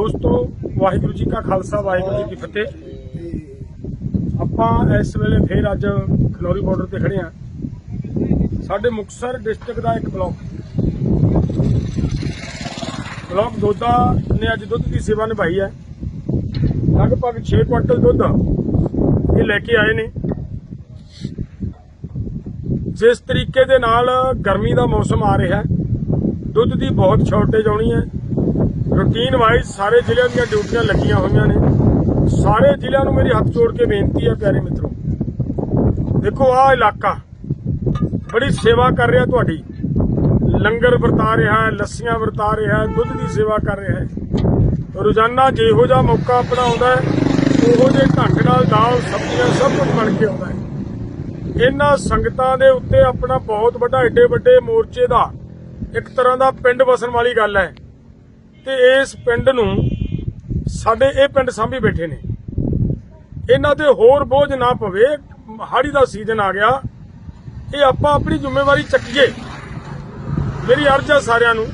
ਦੋਸਤੋ ਵਾਹਿਗੁਰੂ ਜੀ ਕਾ ਖਾਲਸਾ, ਵਾਹਿਗੁਰੂ ਜੀ ਕੀ ਫਤਿਹ। ਆਪਾਂ ਇਸ ਵੇਲੇ ਫੇਰ ਅੱਜ ਖਨੌਰੀ ਬਾਰਡਰ ਤੇ ਖੜੇ ਆ ਸਾਡੇ ਮੁਕਤਸਰ ਡਿਸਟ੍ਰਿਕਟ ਦਾ ਇੱਕ ਬਲਾਕ ਬਲਾਕ ਦੋਦਾ ਨੇ ਅੱਜ ਦੁੱਧ ਦੀ ਸੇਵਾ ਨਿਭਾਈ ਹੈ। ਲਗਭਗ 6 ਕੁਇੰਟਲ ਦੁੱਧ ਇਹ ਲੈ ਕੇ ਆਏ ਨੇ। ਜਿਸ ਤਰੀਕੇ ਦੇ ਨਾਲ ਗਰਮੀ ਦਾ ਮੌਸਮ ਆ ਰਿਹਾ ਹੈ, ਦੁੱਧ ਦੀ ਬਹੁਤ ਸ਼ਾਰਟੇਜ ਆਉਣੀ ਹੈ। ਰੂਟੀਨ ਵਾਈਜ਼ ਸਾਰੇ ਜ਼ਿਲ੍ਹਿਆਂ ਦੀਆਂ ਡਿਊਟੀਆਂ ਲੱਗੀਆਂ ਹੋਈਆਂ ਨੇ। ਸਾਰੇ ਜ਼ਿਲ੍ਹਿਆਂ ਨੂੰ ਮੇਰੀ ਹੱਥ ਜੋੜ ਕੇ ਬੇਨਤੀ ਹੈ, ਪਿਆਰੇ ਮਿੱਤਰੋ। ਦੇਖੋ, ਆਹ ਇਲਾਕਾ ਬੜੀ ਸੇਵਾ ਕਰ ਰਿਹਾ ਤੁਹਾਡੀ। ਲੰਗਰ ਵਰਤਾ ਰਿਹਾ ਹੈ, ਲੱਸੀਆਂ ਵਰਤਾ ਰਿਹਾ ਹੈ, ਦੁੱਧ ਦੀ ਸੇਵਾ ਕਰ ਰਿਹਾ ਹੈ। ਰੋਜ਼ਾਨਾ ਜਿਹੋ ਜਿਹਾ ਮੌਕਾ ਆਪਣਾ ਆਉਂਦਾ ਹੈ, ਉਹੋ ਜਿਹੇ ਢੰਗ ਨਾਲ ਦਾਲ, ਸਬਜ਼ੀਆਂ ਸਭ ਕੁਝ ਬਣ ਕੇ ਆਉਂਦਾ ਹੈ। ਇਹਨਾਂ ਸੰਗਤਾਂ ਦੇ ਉੱਤੇ ਆਪਣਾ ਬਹੁਤ ਵੱਡਾ, ਏਡੇ ਵੱਡੇ ਮੋਰਚੇ ਦਾ ਇੱਕ ਤਰ੍ਹਾਂ ਦਾ ਪਿੰਡ ਵਸਣ ਵਾਲੀ ਗੱਲ ਹੈ। ਤੇ ਇਸ ਪਿੰਡ ਨੂੰ ਸਾਡੇ ਇਹ ਪਿੰਡ ਸਾਂਭੀ ਬੈਠੇ ਨੇ। ਇਹਨਾਂ ਤੇ ਹੋਰ ਬੋਝ ਨਾ ਪਵੇ, ਹਾੜੀ ਦਾ ਸੀਜ਼ਨ ਆ ਗਿਆ। ਇਹ ਆਪਾਂ ਆਪਣੀ ਜ਼ਿੰਮੇਵਾਰੀ ਚੱਕੀਏ। ਮੇਰੀ ਅਰਜ਼ ਹੈ ਸਾਰਿਆਂ ਨੂੰ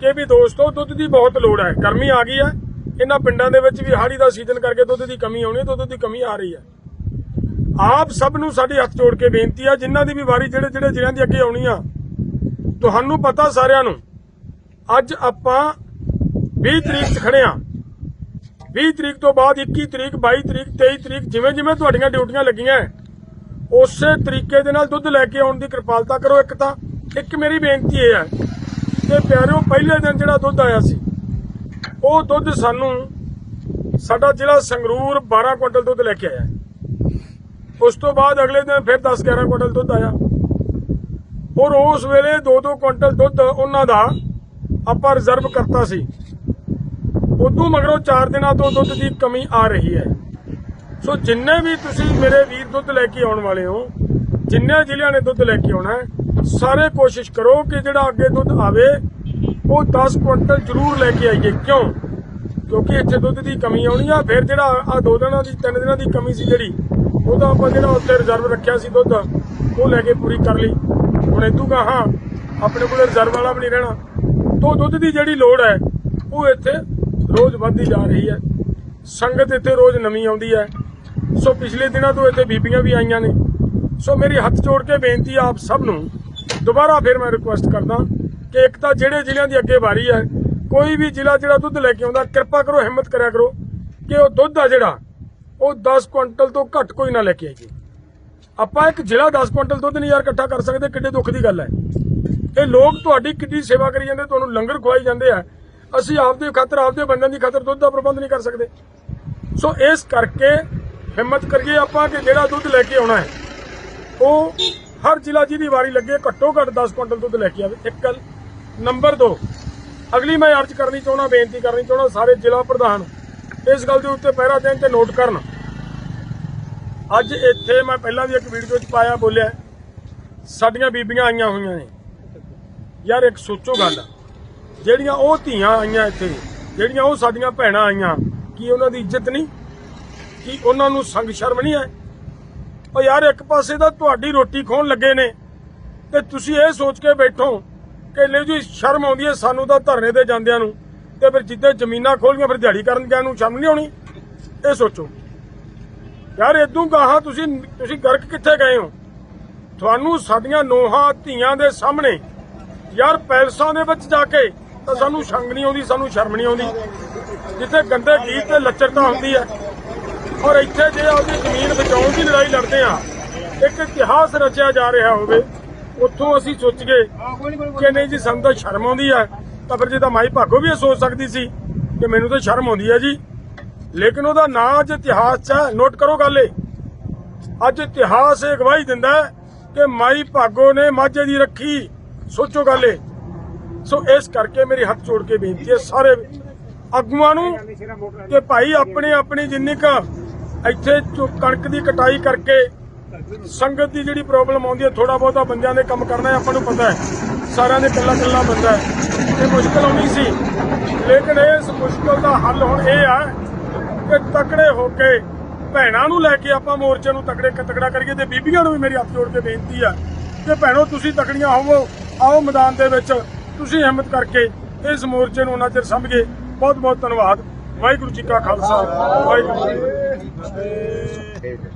ਕਿ ਵੀ ਦੋਸਤੋ, ਦੁੱਧ ਦੀ ਬਹੁਤ ਲੋੜ ਹੈ। ਗਰਮੀ ਆ ਗਈ ਹੈ। ਇਹਨਾਂ ਪਿੰਡਾਂ ਦੇ ਵਿੱਚ ਵੀ ਹਾੜੀ ਦਾ ਸੀਜ਼ਨ ਕਰਕੇ ਦੁੱਧ ਦੀ ਕਮੀ ਆਉਣੀ ਹੈ ਦੁੱਧ ਦੀ ਕਮੀ ਆ ਰਹੀ ਹੈ। ਆਪ ਸਭ ਨੂੰ ਸਾਡੀ ਹੱਥ ਜੋੜ ਕੇ ਬੇਨਤੀ ਆ, ਜਿਨ੍ਹਾਂ ਦੀ ਵੀ ਵਾਰੀ ਜਿਹੜੇ ਜਿਹੜੇ ਜ਼ਿਲ੍ਹਿਆਂ ਦੀ ਅੱਗੇ ਆਉਣੀ ਆ, ਤੁਹਾਨੂੰ ਪਤਾ ਸਾਰਿਆਂ ਨੂੰ ਅੱਜ ਆਪਾਂ 20 ਤਰੀਕ 'ਚ ਖੜੇ ਆ 20 ਤਰੀਕ ਤੋਂ ਬਾਅਦ 21 ਤਰੀਕ 22 ਤਰੀਕ 23 ਤਰੀਕ, ਜਿਵੇਂ ਜਿਵੇਂ ਤੁਹਾਡੀਆਂ ਡਿਊਟੀਆਂ ਲੱਗੀਆਂ, ਉਸੇ ਤਰੀਕੇ ਦੇ ਨਾਲ ਦੁੱਧ ਲੈ ਕੇ ਆਉਣ ਦੀ ਕਿਰਪਾਲਤਾ ਕਰੋ ਇੱਕ ਤਾਂ। ਇੱਕ ਮੇਰੀ ਬੇਨਤੀ ਇਹ ਹੈ ਕਿ ਪਿਆਰਿਓ, ਪਹਿਲੇ ਦਿਨ ਜਿਹੜਾ ਦੁੱਧ ਆਇਆ ਸੀ, ਉਹ ਦੁੱਧ ਸਾਨੂੰ ਸਾਡਾ ਜ਼ਿਲ੍ਹਾ ਸੰਗਰੂਰ 12 ਕੁਇੰਟਲ ਦੁੱਧ ਲੈ ਕੇ ਆਇਆ ਉਸ ਤੋਂ ਬਾਅਦ ਅਗਲੇ ਦਿਨ ਫਿਰ 10 11 ਕੁਇੰਟਲ ਦੁੱਧ ਆਇਆ। ਔਰ ਉਸ ਵੇਲੇ 2-2 ਕੁਇੰਟਲ ਦੁੱਧ ਉਹਨਾਂ ਦਾ ਆਪਾਂ ਰਿਜ਼ਰਵ ਕਰਤਾ ਸੀ। ਉਦੋਂ ਮਗਰੋਂ 4 ਦਿਨਾਂ ਤੋਂ ਦੁੱਧ ਦੀ ਕਮੀ ਆ ਰਹੀ ਹੈ। ਸੋ ਜਿੰਨੇ ਵੀ ਤੁਸੀਂ ਮੇਰੇ ਵੀਰ ਦੁੱਧ ਲੈ ਕੇ ਆਉਣ ਵਾਲੇ ਹੋ, ਜਿੰਨੇ ਜ਼ਿਲ੍ਹਿਆਂ ਨੇ ਦੁੱਧ ਲੈ ਕੇ ਆਉਣਾ ਸਾਰੇ ਕੋਸ਼ਿਸ਼ ਕਰੋ ਕਿ ਜਿਹੜਾ ਅੱਗੇ ਦੁੱਧ ਆਵੇ, ਉਹ 10 ਕੁਇੰਟਲ ਜ਼ਰੂਰ ਲੈ ਕੇ ਆਈਏ। ਕਿਉਂ? ਕਿਉਂਕਿ ਇੱਥੇ ਦੁੱਧ ਦੀ ਕਮੀ ਆਉਣੀ ਆ, ਫਿਰ ਜਿਹੜਾ ਆ ਦੋ ਦਿਨਾਂ ਦੀ, ਤਿੰਨ ਦਿਨਾਂ ਦੀ ਕਮੀ ਸੀ ਜਿਹੜੀ, ਉਹਦਾ ਆਪਾਂ ਜਿਹੜਾ ਉੱਤੇ ਰਿਜ਼ਰਵ ਰੱਖਿਆ ਸੀ ਦੁੱਧ, ਉਹ ਲੈ ਕੇ ਪੂਰੀ ਕਰ ਲਈ। ਹੁਣ ਇਦੂ ਹਾਂ ਆਪਣੇ ਕੋਲ ਰਿਜ਼ਰਵ ਵਾਲਾ ਵੀ ਨਹੀਂ ਰਹਿਣਾ। ਤੋਂ ਦੁੱਧ ਦੀ ਜਿਹੜੀ ਲੋੜ ਹੈ, ਉਹ ਇੱਥੇ ਰੋਜ਼ ਵੱਧਦੀ ਜਾ ਰਹੀ ਹੈ। ਸੰਗਤ ਇੱਥੇ ਰੋਜ਼ ਨਵੀਂ ਆਉਂਦੀ ਹੈ। ਸੋ ਪਿਛਲੇ ਦਿਨਾਂ ਤੋਂ ਇੱਥੇ ਬੀਬੀਆਂ ਵੀ ਆਈਆਂ ਨੇ। ਸੋ ਮੇਰੀ ਹੱਥ ਜੋੜ ਕੇ ਬੇਨਤੀ ਆ ਆਪ ਸਭ ਨੂੰ, ਦੁਬਾਰਾ ਫਿਰ ਮੈਂ ਰਿਕੁਐਸਟ ਕਰਦਾ ਕਿ ਇੱਕ ਤਾਂ ਜਿਹੜੇ ਜ਼ਿਲ੍ਹਿਆਂ ਦੀ ਅੱਗੇ ਵਾਰੀ ਹੈ, ਕੋਈ ਵੀ ਜ਼ਿਲ੍ਹਾ ਜਿਹੜਾ ਦੁੱਧ ਲੈ ਕੇ ਆਉਂਦਾ, ਕਿਰਪਾ ਕਰੋ, ਹਿੰਮਤ ਕਰਿਆ ਕਰੋ ਕਿ ਉਹ ਦੁੱਧ ਆ ਜਿਹੜਾ, ਉਹ 10 ਕੁਇੰਟਲ ਤੋਂ ਘੱਟ ਕੋਈ ਨਾ ਲੈ ਕੇ ਆਈਏ। ਆਪਾਂ ਇੱਕ ਜ਼ਿਲ੍ਹਾ 10 ਕੁਇੰਟਲ ਦੁੱਧ ਨਹੀਂ ਯਾਰ ਇਕੱਠਾ ਕਰ ਸਕਦੇ, ਕਿੱਡੇ ਦੁੱਖ ਦੀ ਗੱਲ ਹੈ। ਇਹ ਲੋਕ ਤੁਹਾਡੀ ਕਿੱਡੀ ਸੇਵਾ ਕਰੀ ਜਾਂਦੇ, ਤੁਹਾਨੂੰ ਲੰਗਰ ਖਵਾਈ ਜਾਂਦੇ ਆ। ਅਸੀਂ ਆਪਦੇ ਖਾਤਰ, ਆਪਦੇ ਬੰਦਿਆਂ ਦੀ ਖਾਤਰ ਦੁੱਧ ਦਾ ਪ੍ਰਬੰਧ ਨਹੀਂ ਕਰ ਸਕਦੇ। ਸੋ ਇਸ ਕਰਕੇ ਹਿੰਮਤ ਕਰੀਏ ਆਪਾਂ ਕਿ ਜਿਹੜਾ ਦੁੱਧ ਲੈ ਕੇ ਆਉਣਾ ਹੈ, ਉਹ ਹਰ ਜ਼ਿਲ੍ਹਾ ਜਿਹਦੀ ਵਾਰੀ ਲੱਗੇ, ਘੱਟੋ ਘੱਟ 10 ਕੁਇੰਟਲ ਦੁੱਧ ਲੈ ਕੇ ਆਵੇ। ਇੱਕ ਗੱਲ, ਨੰਬਰ 2 ਅਗਲੀ ਮੈਂ ਅਰਜ਼ ਕਰਨੀ ਚਾਹੁੰਦਾ, ਬੇਨਤੀ ਕਰਨੀ ਚਾਹੁੰਦਾ ਸਾਰੇ ਜ਼ਿਲ੍ਹਾ ਪ੍ਰਧਾਨ, ਇਸ ਗੱਲ ਦੇ ਉੱਤੇ ਪਹਿਰਾ ਦੇਣ ਤੇ ਨੋਟ ਕਰਨ। ਅੱਜ ਇੱਥੇ ਮੈਂ ਪਹਿਲਾਂ ਵੀ ਇੱਕ ਵੀਡੀਓ 'ਚ ਪਾਇਆ, ਬੋਲਿਆ, ਸਾਡੀਆਂ ਬੀਬੀਆਂ ਆਈਆਂ ਹੋਈਆਂ ਨੇ। ਯਾਰ ਇੱਕ ਸੋਚੋ ਗੱਲ। ਜਿਹੜੀਆਂ ਉਹ ਧੀਆਂ ਆਈਆਂ ਇੱਥੇ, ਜਿਹੜੀਆਂ ਉਹ ਸਾਡੀਆਂ ਭੈਣਾਂ ਆਈਆਂ, ਕੀ ਉਹਨਾਂ ਦੀ ਇੱਜ਼ਤ ਨਹੀਂ? ਕੀ ਉਹਨਾਂ ਨੂੰ ਸੰਗ ਸ਼ਰਮ ਨਹੀਂ ਹੈ ਉਹ ਯਾਰ ਇੱਕ ਪਾਸੇ ਤਾਂ ਤੁਹਾਡੀ ਰੋਟੀ ਖਾਣ ਲੱਗੇ ਨੇ, ਤੇ ਤੁਸੀਂ ਇਹ ਸੋਚ ਕੇ ਬੈਠੋ ਕਿ ਲੈ ਜੀ, ਸ਼ਰਮ ਆਉਂਦੀ ਹੈ ਸਾਨੂੰ ਤਾਂ ਧਰਨੇ ਤੇ ਜਾਂਦਿਆਂ ਨੂੰ, ਤੇ ਫਿਰ ਜਿੱਦਾਂ ਜ਼ਮੀਨਾਂ ਖੋਲੀਆਂ, ਫਿਰ ਦਿਹਾੜੀ ਕਰਨ ਗਿਆ ਨੂੰ ਸ਼ਰਮ ਨਹੀਂ ਆਉਣੀ? ਇਹ ਸੋਚੋ। ਯਾਰ ਇਦੋਂ ਗਾਹਾਂ ਤੁਸੀਂ ਤੁਸੀਂ ਗਰਕ ਕਿੱਥੇ ਗਏ ਹੋ? ਤੁਹਾਨੂੰ ਸਾਡੀਆਂ ਨੋਹਾਂ ਧੀਆਂ ਦੇ ਸਾਹਮਣੇ ਯਾਰ ਪੈਲਸਾਂ ਦੇ ਵਿੱਚ ਜਾ ਕੇ ਤਾਂ ਸਾਨੂੰ ਸ਼ੰਗ ਨਹੀਂ ਆਉਂਦੀ, ਸਾਨੂੰ ਸ਼ਰਮ ਨਹੀਂ ਆਉਂਦੀ। ਜਿੱਥੇ ਗੰਦੇ ਗੀਤ ਤੇ ਲੱਚਰਤਾ ਹੁੰਦੀ ਹੈ। ਔਰ ਇੱਥੇ ਜੇ ਆਪਣੀ ਜ਼ਮੀਨ ਬਚਾਉਣ ਦੀ ਲੜਾਈ ਲੜਦੇ ਆ ਇੱਕ ਇਤਿਹਾਸ ਰਚਿਆ ਜਾ ਰਿਹਾ ਹੋਵੇ, ਉੱਥੋਂ ਅਸੀਂ ਸੋਚ ਗਏ ਕਿ ਨਹੀਂ ਜੀ, ਸਾਨੂੰ ਤਾਂ ਸ਼ਰਮ ਆਉਂਦੀ ਹੈ। ਤਾਂ ਫਿਰ ਜੇ ਤਾਂ ਮਾਈ ਭਾਗੋ ਵੀ ਇਹ ਸੋਚ ਸਕਦੀ ਸੀ ਕਿ ਮੈਨੂੰ ਤਾਂ ਸ਼ਰਮ ਆਉਂਦੀ ਹੈ ਜੀ। ਲੇਕਿਨ ਉਹਦਾ ਨਾਂ ਅੱਜ ਇਤਿਹਾਸ 'ਚ ਹੈ। ਨੋਟ ਕਰੋ ਗੱਲ ਇਹ। ਅੱਜ ਇਤਿਹਾਸ ਇਹ ਗਵਾਹੀ ਦਿੰਦਾ ਕਿ ਮਾਈ ਭਾਗੋ ਨੇ ਮਾਝੇ ਦੀ ਰੱਖੀ ਸੋਚੋ ਗੱਲ ਇਹ। ਸੋ ਇਸ ਕਰਕੇ ਮੇਰੀ ਹੱਥ ਜੋੜ ਕੇ ਬੇਨਤੀ ਹੈ ਸਾਰੇ ਆਗੂਆਂ ਨੂੰ ਕਿ ਭਾਈ ਆਪਣੇ ਆਪਣੀ ਜਿੰਨੀ ਕ ਇੱਥੇ ਕਣਕ ਦੀ ਕਟਾਈ ਕਰਕੇ ਸੰਗਤ ਦੀ ਜਿਹੜੀ ਪ੍ਰੋਬਲਮ ਆਉਂਦੀ ਹੈ ਥੋੜਾ ਬਹੁਤਾ ਬੰਦਿਆਂ ਦੇ ਕੰਮ ਕਰਨਾ ਹੈ, ਆਪਾਂ ਨੂੰ ਪਤਾ ਹੈ। ਸਾਰਿਆਂ ਦੇ ਕੱਲਾ ਕੱਲਾ ਬੰਦਾ ਹੈ। ਇਹ ਮੁਸ਼ਕਲ ਆਉਣੀ ਸੀ। ਲੇਕਿਨ ਇਸ ਮੁਸ਼ਕਲ ਦਾ ਹੱਲ ਹੁਣ ਇਹ ਆ ਕਿ ਤਕੜੇ ਹੋ ਕੇ ਭੈਣਾਂ ਨੂੰ ਲੈ ਕੇ ਆਪਾਂ ਮੋਰਚੇ ਨੂੰ ਤਕੜੇ ਤਕੜਾ ਕਰੀਏ ਤੇ ਬੀਬੀਆਂ ਨੂੰ ਵੀ ਮੇਰੀ ਹੱਥ ਜੋੜ ਕੇ ਬੇਨਤੀ ਆ ਕਿ ਭੈਣੋ, ਤੁਸੀਂ ਤਕੜੀਆਂ ਹੋਵੋ। ਆਓ ਮੈਦਾਨ ਦੇ ਵਿੱਚ ਤੁਸੀਂ ਹਿੰਮਤ ਕਰਕੇ ਇਸ ਮੋਰਚੇ ਨੂੰ ਉਹਨਾਂ ਚਿਰ ਗਏ ਬਹੁਤ ਬਹੁਤ ਧੰਨਵਾਦ। ਵਾਹਿਗੁਰੂ ਜੀ ਕਾ ਖਾਲਸਾ। ਵਾਹਿਗੁਰੂ ਜੀ ਕੀ ਫਤਿਹ।